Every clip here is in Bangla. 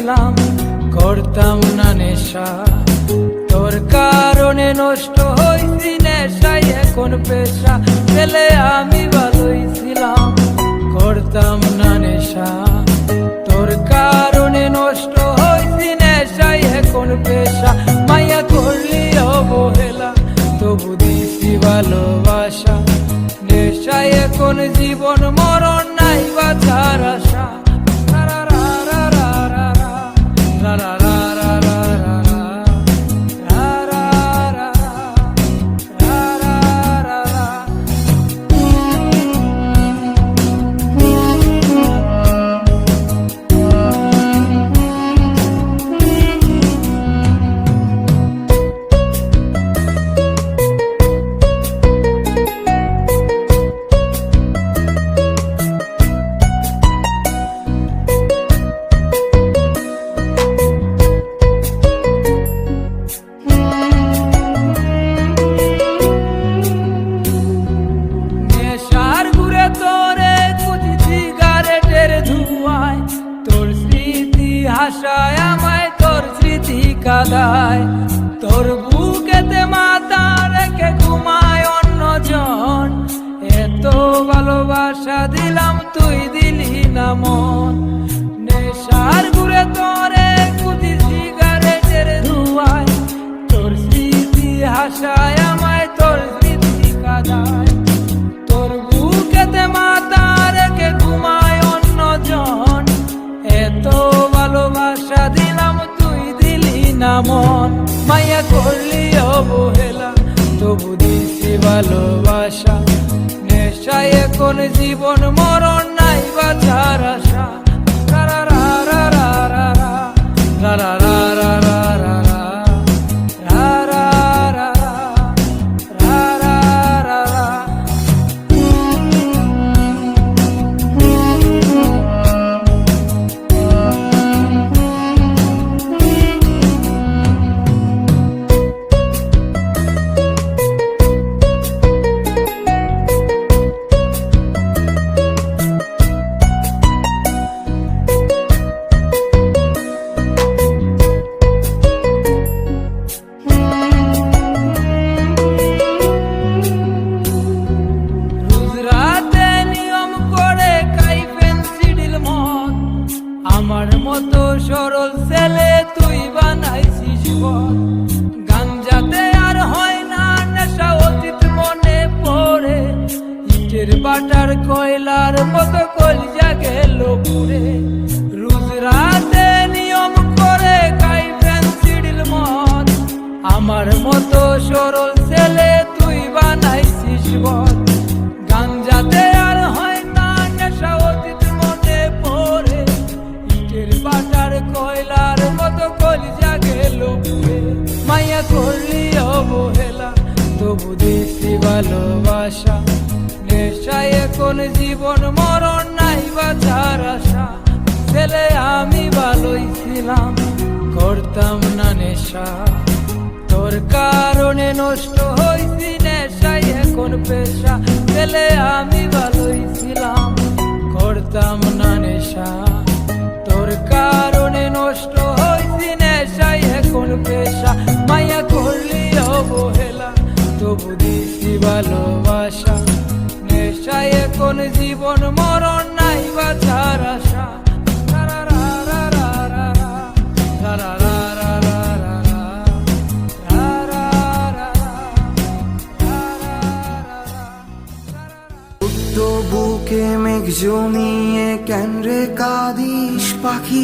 ছিলাম করতাম না নেশা। তোর কারণে নষ্ট হইছি নেশাই এখন পেশা। ফেলে আমি ভালোই ছিলাম, করতাম না নেশা। তোর কারণে নষ্ট হইছি নেশাই এখন পেশা। মাইয়া করলি অবহেলা তবু দিছি ভালোবাসা। নেশাই এখন জীবন মরণ জীবন মরণ নাই বাঁচার আশা। এখন জীবন, মরণ নাই বাঁচার আশা। বুকে মেঘ জমিয়ে, কেন রে কাঁদিস পাখি?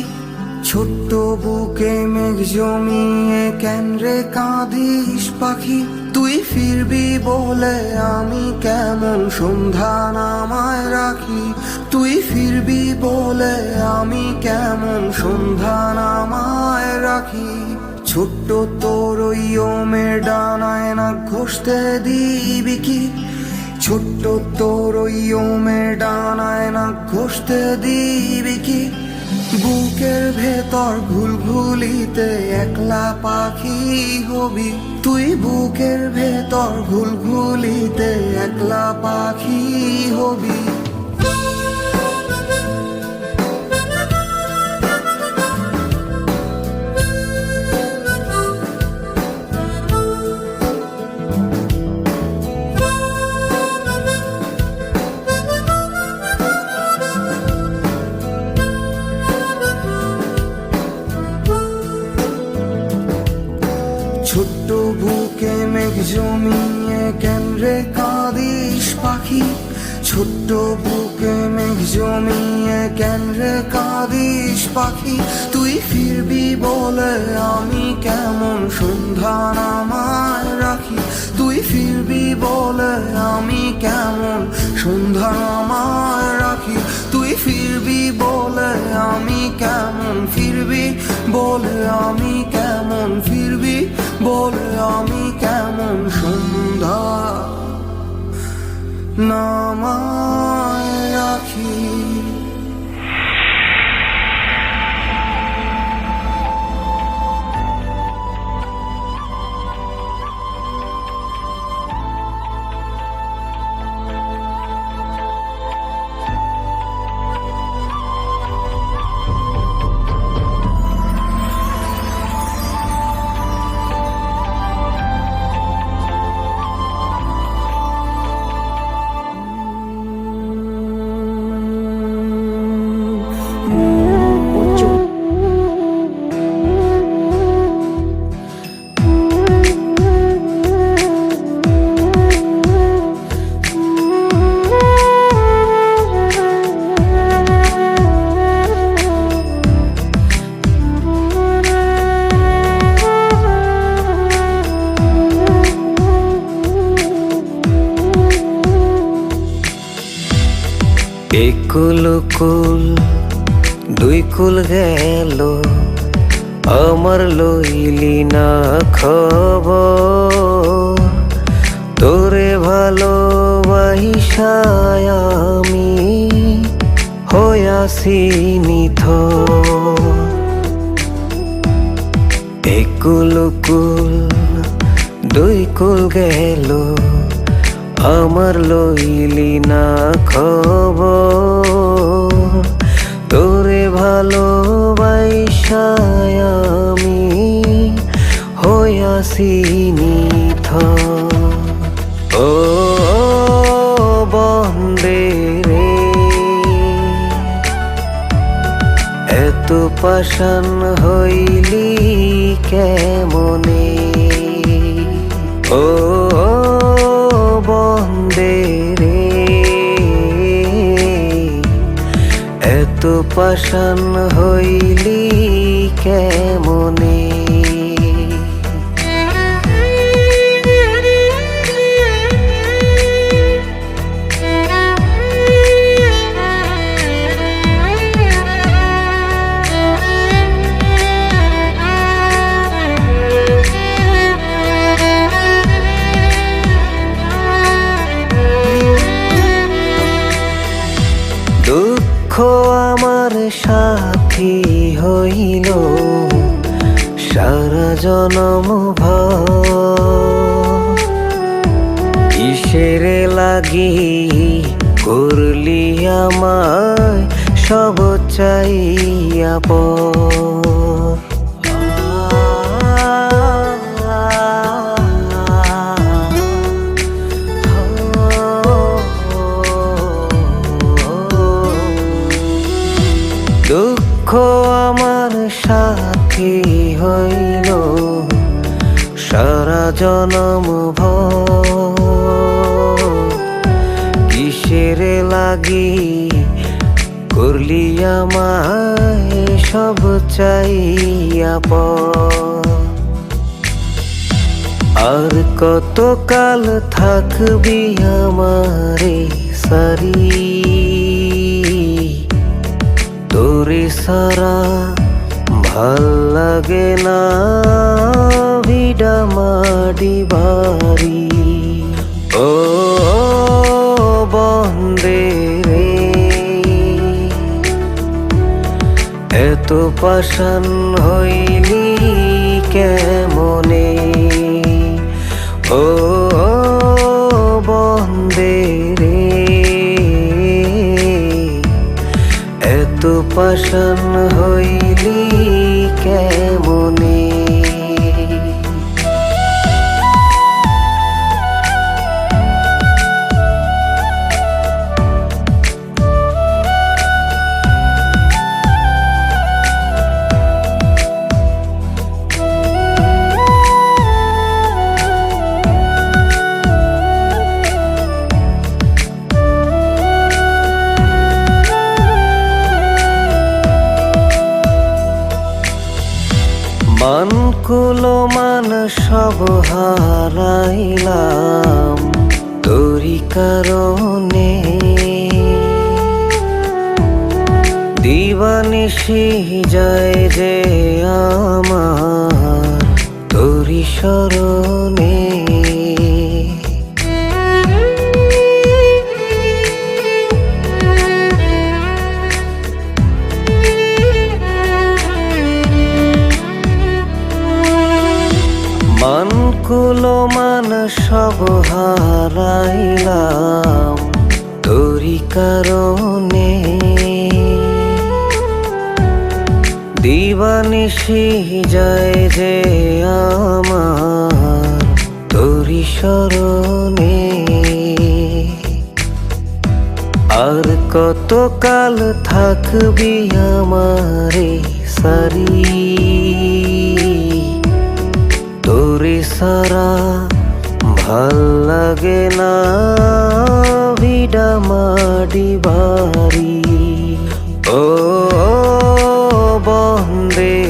ছোট্ট বুকে মেঘ জমিয়ে, কেন রে কাঁদিস পাখি? তুই ফিরবি বলে আমি কেমন সন্ধ্যা নামায় রাখি? তুই ফিরবি বলে আমি কেমন সন্ধ্যা নামায় রাখি? ছোট্ট তোর ওই ওমের ডানায় না ঘষতে দিবি কি? ছোট্ট তোর ওই ওমের ডানায় না ঘষতে দিবি কি? বুকের ভেতর ভুল ভুলিতে একলা পাখি হবি। তুই বুকের ভেতর ভুল ভুলিতে একলা পাখি হবি। জমিয়ে কেন্দ্রে কাঁদিস পাখি? ছোট্ট মেঘ জমিয়ে কেন রে কাঁদিস পাখি। তুই ফিরবি বলে আমি কেমন সন্ধ্যা নামায় রাখি। তুই ফিরবি বলে আমি কেমন সন্ধ্যা নামায় রাখি। তুই ফিরবি বলে আমি কেমন ফিরবি, বলে আমি কেমন ফিরবি, বলে আমি কেমন সন্ধ্যা নামায় রাখি। লইলি না খবর। তোরে ভালোবাসায় আমি হয়াসি বন্দে রে এত পাশান হইলি কেমনে? জনম কিসেরে লাগি করলি আমায় সব চাইয়া চাইয়া আর কতকাল থাকবি আমারে সারি? তোরে সারা ভালো লাগে না ভিডা মাডি বাড়ি। এত পাশান হইলি কেমনে? ও বন্দে রে। এত পাশান হইলি সব হারাইলাম তোরি কারণে। দিবানিসি যায় যে আমার কুলো মান সব হারাইলাম। তোরি কারণে দিবানিশি যায় যে আমার তোরি শরণে আর কত কাল থাকবি আমারে সারি? সারা ভালো লাগে না ভিডা মাডি বাড়ি। ও বন্দে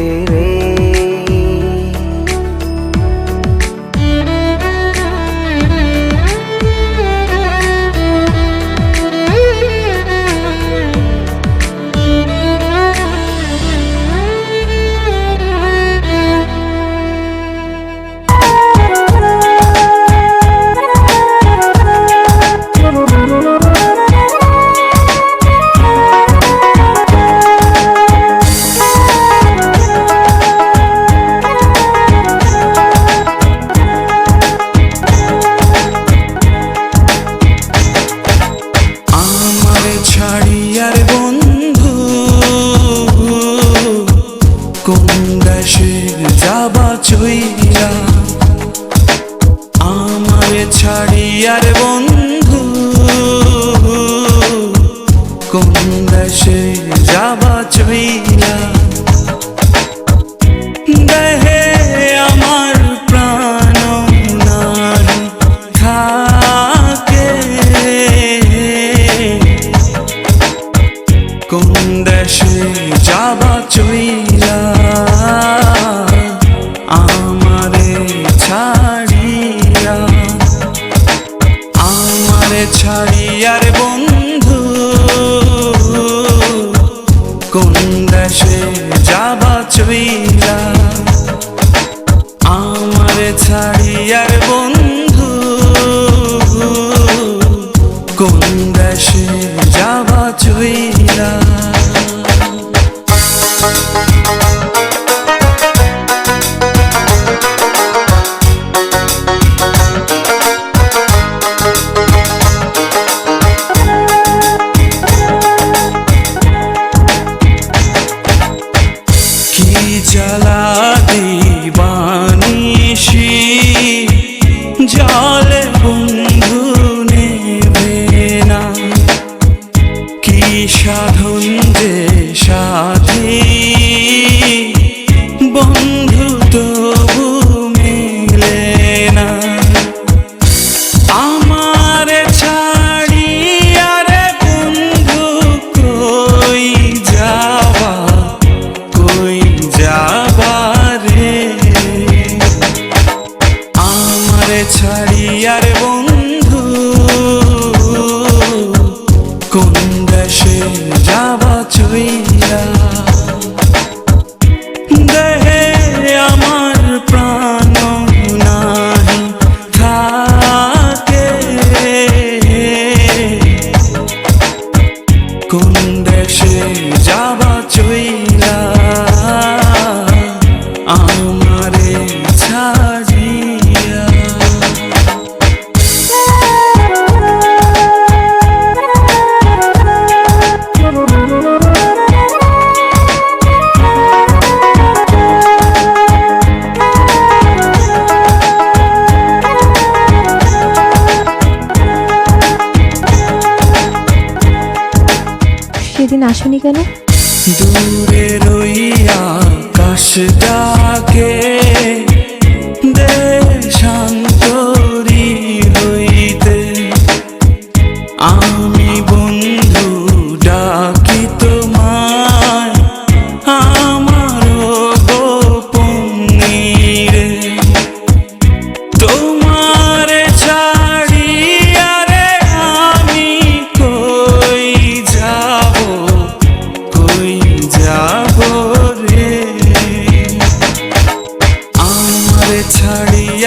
চুইলা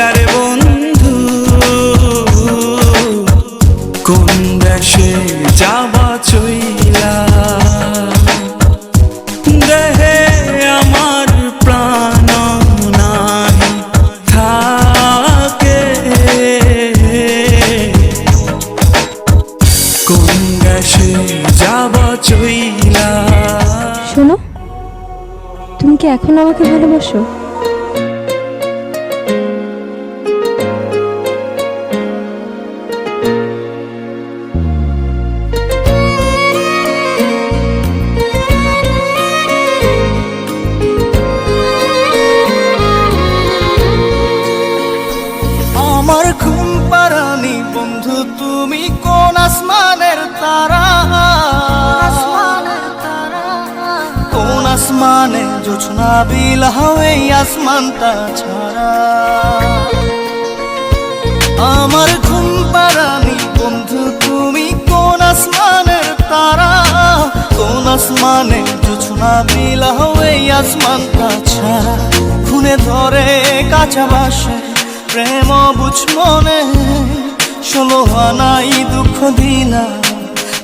আর বন্ধু, কোন দেশে যাবা চইলা? দেহে আমার প্রাণ নাহি থাকে। কোন দেশে যাবা চইলা? শোনো, তুমি কি এখন আমাকে ভালোবাসো? তুমি কোন আসমানের তারা? কোন আসমানে জোছনা বিলাও এই আসমানটা ছাড়া? আমার ঘুম পারানি বন্ধু তুমি কোন আসমানের তারা? কোন আসমানে জোছনা বিলাও এই আসমানটা ছাড়া? খুনে ধরে কাঁচা বাসে প্রেম বুঝ মনে। ষোলো আনাই দুঃখ দিনা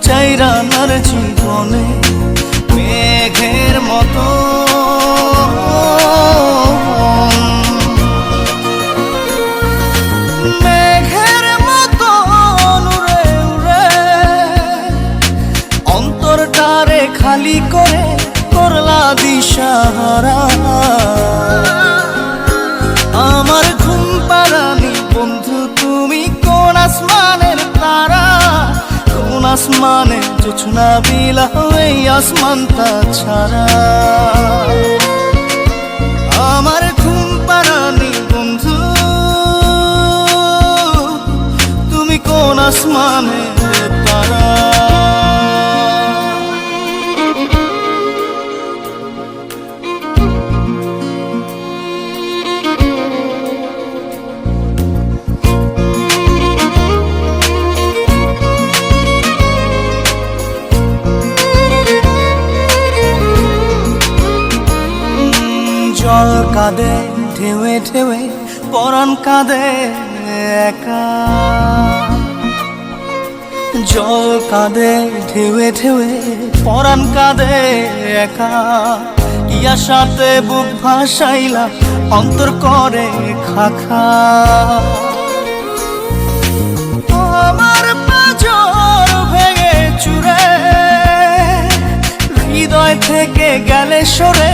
চাইরানার জীবনে মেঘের মতো। খালি করে করলা দিশাহারা। জোছনা বিলাও এই আসমানটা ছাড়া। আমার ঘুম পারানি বন্ধু তুমি কোন আসমানের কাঁদে ঢেউে ঢেউে পরাণ কাঁদে একা। জল কাঁদে ঢেউে ঢেউে পরাণ কাঁদে একা। ইয়া সাথে বুক ভাসাইলা, অন্তর করে খাখা। আমার পাজর ভেঙে চুরে, হৃদয় থেকে গেলে সরে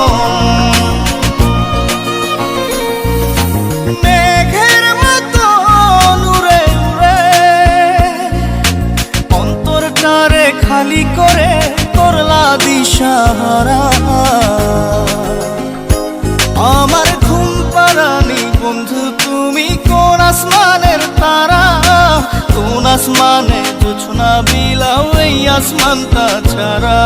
এই আসমানটা ছাড়া